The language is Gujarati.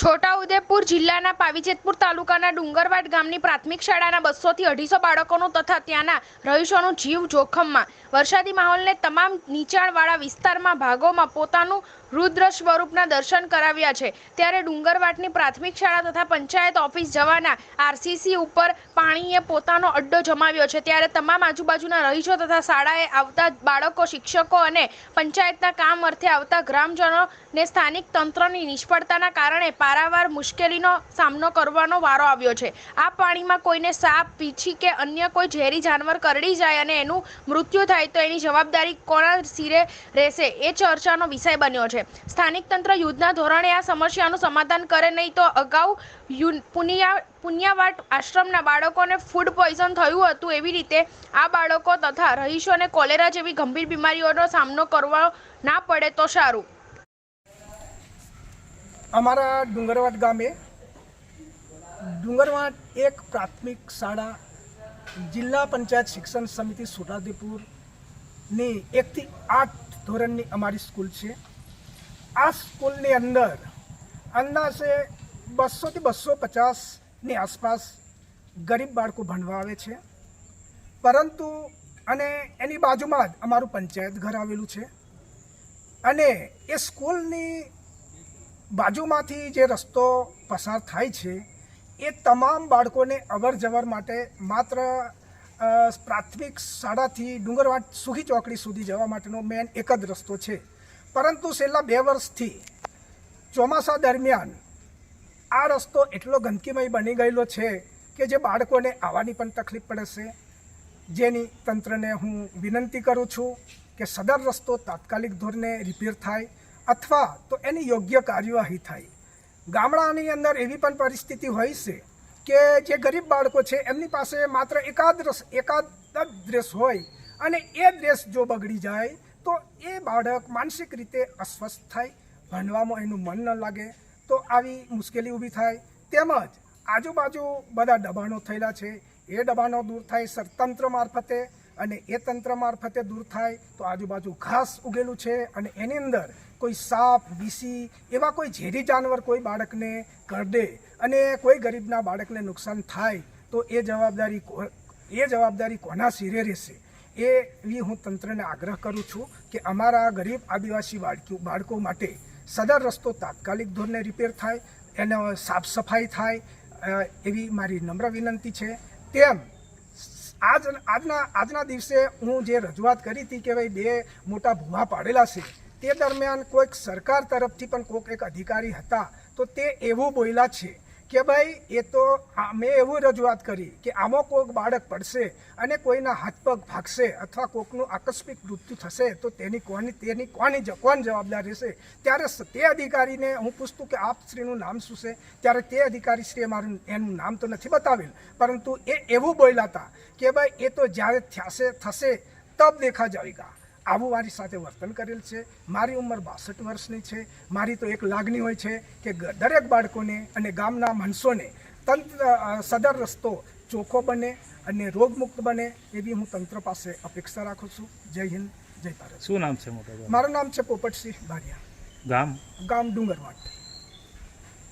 છોટાઉદેપુર જિલ્લાના પાવીજેતપુર તાલુકાના ડુંગરવાડ ગામની પ્રાથમિક શાળાના બસોથી અઢીસો બાળકોનું તથા ત્યાંના રહીશોનું જીવ જોખમમાં. વરસાદી માહોલને તમામ નીચાણવાળા વિસ્તારમાં ભાગોમાં પોતાનું રુદ્ર સ્વરૂપના દર્શન કરાવ્યા છે. ત્યારે ડુંગરવાટની પ્રાથમિક શાળા તથા પંચાયત ઓફિસ જવાના આરસીસી ઉપર પાણીએ પોતાનો અડ્ડો જમાવ્યો છે. ત્યારે તમામ આજુબાજુના રહીશો તથા શાળાએ આવતા બાળકો, શિક્ષકો અને પંચાયતના કામ અર્થે આવતા ગ્રામજનોને સ્થાનિક તંત્રની નિષ્ફળતાના કારણે પારાવાર મુશ્કેલીનો સામનો કરવાનો વારો આવ્યો છે. આ પાણીમાં કોઈને સાપ, પીછી કે અન્ય કોઈ ઝેરી જાનવર કરડી જાય અને એનું મૃત્યુ થાય તો એની જવાબદારી કોના સિરે રહેશે એ ચર્ચાનો વિષય બન્યો છે. સ્થાનિક તંત્ર યુદ્ધના ધોરણે આ સમસ્યાનું સમાધાન કરે નહીં તો અગાઉ પુનિયા, પુન્યાવાટ આશ્રમના બાળકોને ફૂડ પોઈઝન થયું હતું એવી રીતે આ બાળકો તથા રહીશોને કોલેરા જેવી ગંભીર બીમારીઓનો સામનો કરવો ના પડે તો સારું. અમારા ડુંગરવાટ ગામે ડુંગરવાટ એક પ્રાથમિક શાળા જિલ્લા પંચાયત શિક્ષણ સમિતિ છોટાઉદેપુરની એકથી આઠ ધોરણની અમારી સ્કૂલ છે. આ સ્કૂલની અંદર અંદાજે બસોથી બસો પચાસની આસપાસ ગરીબ બાળકો ભણવા આવે છે. પરંતુ અને એની બાજુમાં જ અમારું પંચાયત ઘર આવેલું છે. અને એ સ્કૂલની બાજુમાંથી જે રસ્તો પસાર થાય છે, એ તમામ બાળકોને અવર જવર માટે માત્ર પ્રાથમિક શાળાથી ડુંગરવાટ સુખી ચોકડી સુધી જવા માટેનો મેન એક જ રસ્તો છે. પરંતુ છેલ્લા બે વર્ષથી ચોમાસા દરમિયાન આ રસ્તો એટલો ગંદકીમય બની ગયેલો છે કે જે બાળકોને આવવાની પણ તકલીફ પડે છે જેની તંત્રને હું વિનંતી કરું છું કે સદર રસ્તો તાત્કાલિક ધોરણે રિપેર થાય. અથવા તો એની યોગ્ય કાર્યવાહી થાય. ગામડાની અંદર એવી પણ પરિસ્થિતિ હોય છે કે જે ગરીબ બાળકો છે, એમની પાસે માત્ર એકાદ રસ, એકાદ જ ડ્રેસ હોય અને એ ડ્રેસ જો બગડી જાય તો એ બાળક માનસિક રીતે અસ્વસ્થ થાય, ભણવામાં એનું મન ન લાગે તો આવી મુશ્કેલી ઊભી થાય. તેમજ આજુબાજુ બધા દબાણો થયેલા છે. એ દબાણો દૂર થાય સરતંત્ર મારફતે અને એ તંત્ર મારફતે દૂર થાય તો આજુબાજુ ઘાસ ઉગેલું છે અને એની અંદર કોઈ સાપ વીસી એવા કોઈ ઝેરી જાનવર કોઈ બાળકને કરડે અને કોઈ ગરીબના બાળકને નુકસાન થાય તો એ જવાબદારી એ જવાબદારી કોના શિરે રહેશે? એવી હું તંત્રને આગ્રહ કરું છું કે અમારા ગરીબ આદિવાસી બાળકો બાળકો માટે સદર રસ્તો તાત્કાલિક ધોરણે રિપેર થાય, એનો સાફ સફાઈ થાય એવી મારી નમ્ર વિનંતી છે. તેમ આજ આજના આજના દિવસે હું જે રજૂઆત કરી હતી કે ભાઈ બે મોટા ભૂવા પાડેલા છે, તે દરમિયાન કોઈક સરકાર તરફથી પણ કોઈક એક અધિકારી હતા, તો તે એવું બોલ્યા છે કે ભાઈ, એ તો મેં એવું રજૂઆત કરી કે આમાં કોઈક બાળક પડશે અને કોઈના હાથ પગ ભાગશે અથવા કોઈકનું આકસ્મિક મૃત્યુ થશે, તો તેની કોની તેની કોની કોણ જવાબદાર રહેશે? ત્યારે તે અધિકારીને હું પૂછતું કે આપ શ્રીનું નામ શું છે? ત્યારે તે અધિકારી શ્રીએ મારું, એનું નામ તો નથી બતાવેલ. પરંતુ એ એવું બોલ્યા હતા કે ભાઈ, એ તો જ્યારે થશે થશે, તબ દેખા જાવેગા આવું મારી સાથે વર્તન કરેલ છે. મારી ઉંમર બાસઠ વર્ષની છે. મારી તો એક લાગણી હોય છે કે દરેક બાળકોને અને ગામના માણસોને તંત્ર સદર રસ્તો ચોખ્ખો બને અને રોગમુક્ત બને એવી હું તંત્ર પાસે અપેક્ષા રાખું છું. જય હિન્દ જય ભારત. શું નામ છે મોટા મારું નામ છે પોપટસિંહ બારિયા. ગામ? ગામ ડુંગરવાટ